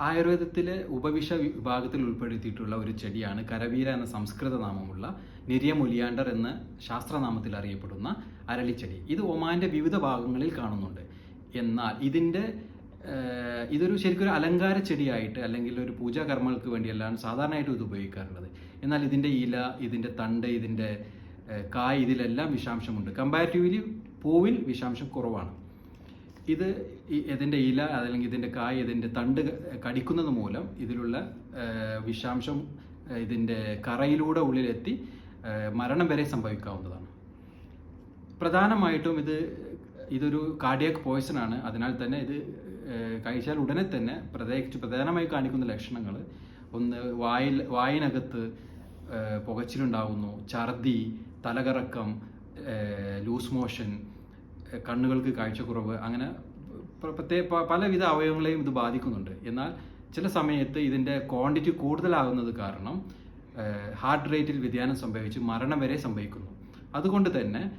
ആയുർവേദത്തിലെ ഉപവിഷ വിഭാഗത്തിൽ ഉൾപ്പെടുത്തിയിട്ടുള്ള ഒരു ചെടിയാണ് കരവീര എന്ന സംസ്കൃത നാമമുള്ള നിരിയം ഒലിയാണ്ടർ എന്ന ശാസ്ത്രനാമത്തിൽ അറിയപ്പെടുന്ന അരളിച്ചെടി. ഇത് ഒമാന്റെ വിവിധ ഭാഗങ്ങളിൽ കാണുന്നുണ്ട്. എന്നാൽ ഇതിന്റെ ഇതൊരു ശരിക്കും ഒരു അലങ്കാര ചെടിയായിട്ട് അല്ലെങ്കിൽ ഒരു പൂജാ കർമ്മങ്ങൾക്ക് വേണ്ടിയല്ലാണ് സാധാരണയായിട്ട് ഇത് ഉപയോഗിക്കാറുള്ളത്. എന്നാൽ ഇതിന്റെ ഇല ഇതിന്റെ തണ്ട് ഇതിന്റെ കായ് ഇതിലെല്ലാം വിഷാംശമുണ്ട്. കമ്പാരിറ്റീവ്ലി പൂവിൽ വിഷാംശം കുറവാണ്. ഇത് ഇതിന്റെ ഇല അല്ലെങ്കിൽ ഇതിന്റെ കായ് ഇതിന്റെ തണ്ട് കടിക്കുന്നത് മൂലം ഇതിലുള്ള വിഷാംശം ഇതിന്റെ കറയിലൂടെ ഉള്ളിലെത്തി മരണം വരെ സംഭവിക്കാവുന്നതാണ്. പ്രധാനമായിട്ടും ഇത് ഇതൊരു കാർഡിയക് പോയ്സൺ ആണ്. അതിനാൽ തന്നെ ഇത് കഴിച്ചാൽ ഉടനെ തന്നെ പ്രത്യേകിച്ച് പ്രധാനമായി കാണിക്കുന്ന ലക്ഷണങ്ങൾ ഒന്ന് വായിൽ വായിനകത്ത് പുകച്ചിലുണ്ടാകുന്നു ഛർദി തലകറക്കം ലൂസ് മോഷൻ കണ്ണുകൾക്ക് കാഴ്ചക്കുറവ് അങ്ങനെ പ്ര- പ്രത്യേക പലവിധ അവയവങ്ങളെയും ഇത് ബാധിക്കുന്നുണ്ട്. എന്നാൽ ചില സമയത്ത് ഇതിന്റെ ക്വാണ്ടിറ്റി കൂടുതലാകുന്നത് കാരണം ഹാർട്ട് റേറ്റിൽ വ്യതിയാനം സംഭവിച്ച് മരണം വരെ സംഭവിക്കുന്നു. അതുകൊണ്ട് തന്നെ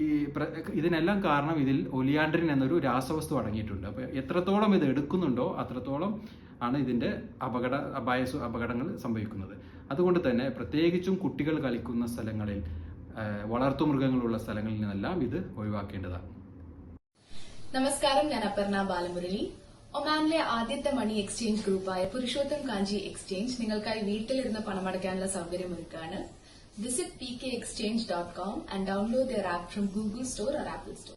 ഈ ഇതിനെല്ലാം കാരണം ഇതിൽ ഒലിയാൻഡ്രിൻ എന്നൊരു രാസവസ്തു അടങ്ങിയിട്ടുണ്ട്. അപ്പോൾ എത്രത്തോളം ഇത് എടുക്കുന്നുണ്ടോ അത്രത്തോളം ആണ് ഇതിന്റെ അപകട അപായ അപകടങ്ങൾ സംഭവിക്കുന്നത്. അതുകൊണ്ട് തന്നെ പ്രത്യേകിച്ചും കുട്ടികൾ കളിക്കുന്ന സ്ഥലങ്ങളിൽ വളർത്തുമൃഗങ്ങളുള്ള സ്ഥലങ്ങളിൽ നിന്നെല്ലാം ഇത് ഒഴിവാക്കേണ്ടതാണ്. നമസ്കാരം ഞാൻ അപർണ ബാലമുരളി. ഒമാനിലെ ആദ്യത്തെ മണി എക്സ്ചേഞ്ച് ഗ്രൂപ്പായ പുരുഷോത്തം കാഞ്ചി എക്സ്ചേഞ്ച് നിങ്ങൾക്കായി വീട്ടിലിരുന്ന് പണമടയ്ക്കാനുള്ള സൗകര്യം ഒരുക്കാണ്. Visit P K exchange dot com and download the app from Google store or Apple store